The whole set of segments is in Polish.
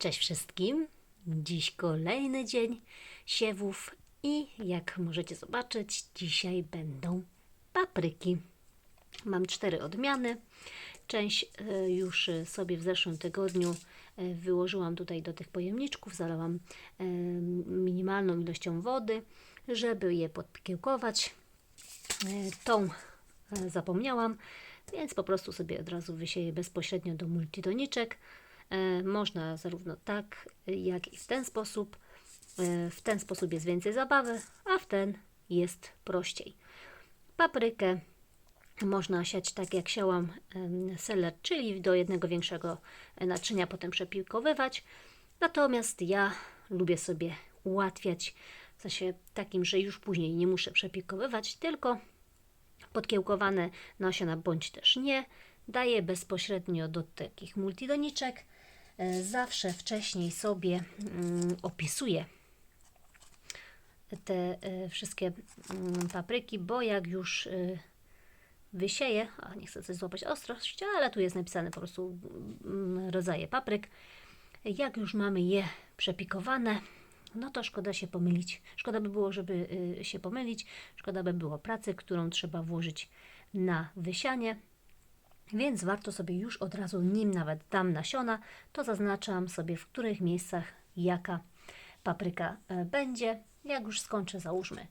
Cześć wszystkim. Dziś kolejny dzień siewów i jak możecie zobaczyć, dzisiaj będą papryki. Mam cztery odmiany. Część e, już sobie w zeszłym tygodniu e, wyłożyłam tutaj do tych pojemniczków, zalałam e, minimalną ilością wody, żeby je podkiełkować. E, Tą zapomniałam, więc po prostu sobie od razu wysieję bezpośrednio do multidoniczek. E, Można zarówno tak, jak i w ten sposób. E, W ten sposób jest więcej zabawy, a w ten jest prościej. Paprykę można siać tak jak siałam seler, czyli do jednego większego naczynia, potem przepiłkowywać. Natomiast ja lubię sobie ułatwiać w sensie takim, że już później nie muszę przepiłkowywać, tylko podkiełkowane nasiona bądź też nie. Daję bezpośrednio do takich multidoniczek. E, Zawsze wcześniej sobie mm, opisuję te e, wszystkie mm, papryki, bo jak już e, wysieję, a nie chcę coś złapać ostrość, ale tu jest napisane po prostu mm, rodzaje papryk. Jak już mamy je przepikowane, no to szkoda się pomylić. Szkoda by było, żeby y, się pomylić. Szkoda by było pracy, którą trzeba włożyć na wysianie. Więc warto sobie już od razu, nim nawet dam nasiona, to zaznaczam sobie, w których miejscach jaka papryka e, będzie. Jak już skończę, załóżmy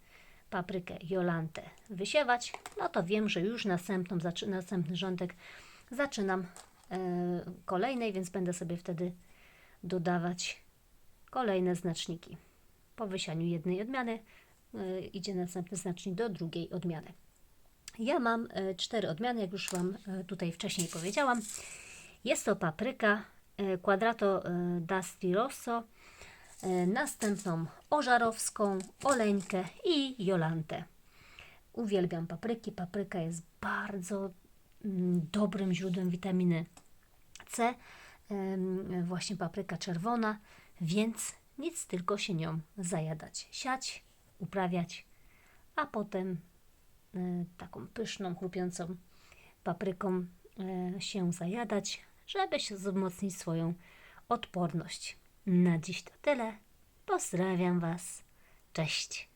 paprykę Jolantę wysiewać, no to wiem, że już następną, następny rządek zaczynam e, kolejnej, więc będę sobie wtedy dodawać kolejne znaczniki. Po wysianiu jednej odmiany e, idzie następny znacznik do drugiej odmiany. Ja mam e, cztery odmiany, jak już Wam e, tutaj wcześniej powiedziałam. Jest to papryka e, Quadrato e, d'Asti Rosso, e, następną ożarowską, oleńkę i jolantę. Uwielbiam papryki. Papryka jest bardzo mm, dobrym źródłem witaminy C, właśnie papryka czerwona, więc nic tylko się nią zajadać. Siać, uprawiać, a potem taką pyszną, chrupiącą papryką e, się zajadać, żeby się wzmocnić swoją odporność. Na dziś to tyle. Pozdrawiam Was. Cześć.